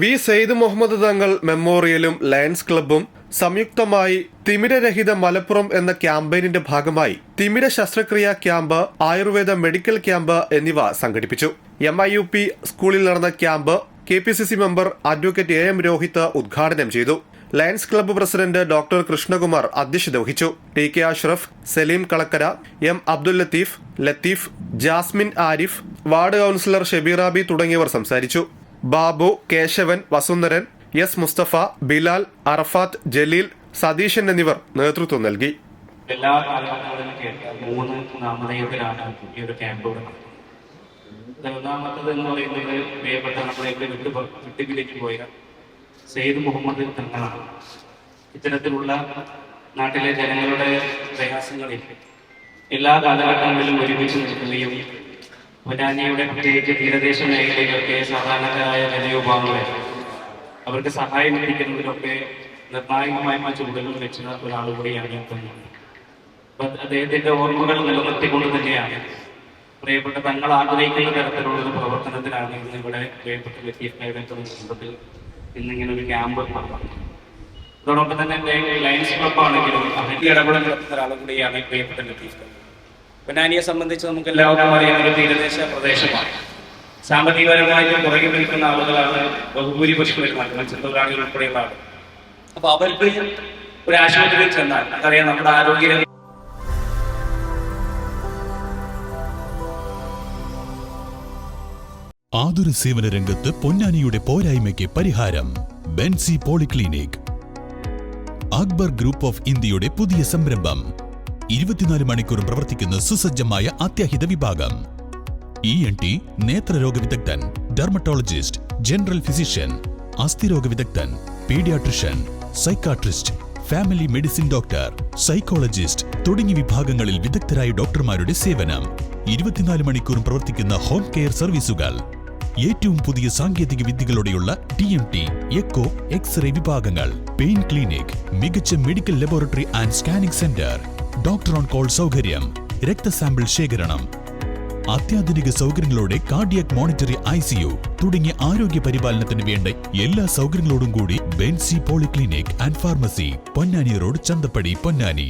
V Syed Muhammad തങ്ങൾ മെമ്മോറിയലും lions ക്ലബ്ബും സംയുക്തമായി തിമിരരഹിത മലപ്പുറം എന്ന ക്യാമ്പയിനിന്റെ ഭാഗമായി തിമിര ശസ്ത്രക്രിയ ക്യാമ്പ് ആയുർവേദ മെഡിക്കൽ ക്യാമ്പ് എന്നിവ സംഘടിപ്പിച്ചു. എം ഐ യു പി സ്കൂളിൽ നടന്ന camp K P C C member advocate A M Rohit ഉദ്ഘാടനം ചെയ്തു. Lions club president doctor Krishnakumar അധ്യക്ഷത വഹിച്ചു. T K Ashraf Saleem Kalakkara M Abdul Latheef Latheef Jasmin Arif ward councillor Shebeerabi തുടങ്ങിയവർ സംസാരിച്ചു. Babu Keshavan Vasundharan S Musthafa Bilal Arafath Jaleel Satheesan എന്നിവർ നേതൃത്വം നൽകി. എല്ലാ കാലഘട്ടങ്ങളിലും കേട്ട മൂന്ന് നാമധേയത്തിലാണ് ഒരു ക്യാമ്പ് ഒന്നാമത്തത് എന്ന് പറയുന്നത് പ്രിയപ്പെട്ട നമ്മളെയൊക്കെ വിട്ടു വിട്ടുപിടിച്ചു പോയ സെയ്ദ് മുഹമ്മദ് തങ്ങളാണ്. ഇത്തരത്തിലുള്ള നാട്ടിലെ ജനങ്ങളുടെ പ്രയാസങ്ങളിൽ എല്ലാ കാലഘട്ടങ്ങളിലും ഒരുമിച്ച് നിൽക്കുകയും പൊന്നാനിയുടെ പ്രത്യേകിച്ച് തീരദേശ മേഖലയിലൊക്കെ സാധാരണക്കാരായ ജനവിഭാഗങ്ങളെ അവർക്ക് സഹായം ലഭിക്കുന്നതിലൊക്കെ നിർണായകമായ ചുവടുകൾ വെച്ച ഒരാൾ കൂടിയാണ് അപ്പൊ അദ്ദേഹത്തിന്റെ ഓർമ്മകൾ നിലനിർത്തിക്കൊണ്ട് തന്നെയാണ് പ്രിയപ്പെട്ട തങ്ങൾ ആഗ്രഹിക്കുന്ന തരത്തിലുള്ള ഒരു പ്രവർത്തനത്തിലാണ് ഇന്ന് ഇവിടെ പ്രിയപ്പെട്ട ലത്തീഫ് കൈവെക്കുന്ന കുടുംബത്തിൽ ഇന്നിങ്ങനെ ഒരു ക്യാമ്പ് അതോടൊപ്പം തന്നെ ലയൻസ് ക്ലബ് ആണെങ്കിലും അതിന്റെ ഇടപെടൽ നടത്തുന്ന ഒരാൾ കൂടിയാണ് പ്രിയപ്പെട്ട ലത്തീഫ് പൊന്നാനിയെ സംബന്ധിച്ച് നമുക്ക് എല്ലാവർക്കും അറിയാം ഒരു തീരദേശ പ്രദേശമാണ്. സാമ്പത്തികപരമായിട്ട് പുറകെ നിൽക്കുന്ന ആളുകളാണ് ബഹുഭൂരിപക്ഷം വരുന്നത് മത്സ്യത്തൊഴിലാളികൾ ഉൾപ്പെടെയുള്ള ആളുകൾ. അപ്പൊ അവർക്ക് ഒരു ആശുപത്രിയിൽ ചെന്നാൽ അതറിയാം നമ്മുടെ ആരോഗ്യ ആതുര സേവന രംഗത്ത് പൊന്നാനിയുടെ പോരായ്മയ്ക്ക് പരിഹാരം Benzy polyclinic. Akbar group of ഇന്ത്യയുടെ പുതിയ സംരംഭം. ഇരുപത്തിനാല് മണിക്കൂറും പ്രവർത്തിക്കുന്ന സുസജ്ജമായ അത്യാഹിത വിഭാഗം. ഇ എൻ ടി നേത്രരോഗ വിദഗ്ധൻ ഡെർമറ്റോളജിസ്റ്റ് ജനറൽ ഫിസിഷ്യൻ അസ്ഥിരോഗ വിദഗ്ധൻ paediatrician psychiatrist family medicine doctor psychologist തുടങ്ങിയ വിഭാഗങ്ങളിൽ വിദഗ്ധരായ ഡോക്ടർമാരുടെ സേവനം. ഇരുപത്തിനാല് മണിക്കൂറും പ്രവർത്തിക്കുന്ന ഹോം കെയർ സർവീസുകൾ ഏറ്റവും പുതിയ സാങ്കേതിക വിദ്യകളോടെയുള്ള T M T echo x-ray വിഭാഗങ്ങൾ. പെയിൻ ക്ലിനിക് മികച്ച medical laboratory and scanning centre doctor on call സൗകര്യം രക്തസാമ്പിൾ ശേഖരണം അത്യാധുനിക സൗകര്യങ്ങളോടെ കാർഡിയക് മോണിറ്ററി ഐ സിയു തുടങ്ങിയ ആരോഗ്യ പരിപാലനത്തിന് വേണ്ട എല്ലാ സൗകര്യങ്ങളോടും കൂടി Benzy polyclinic and pharmacy Ponnani road Chanthappadi Ponnani.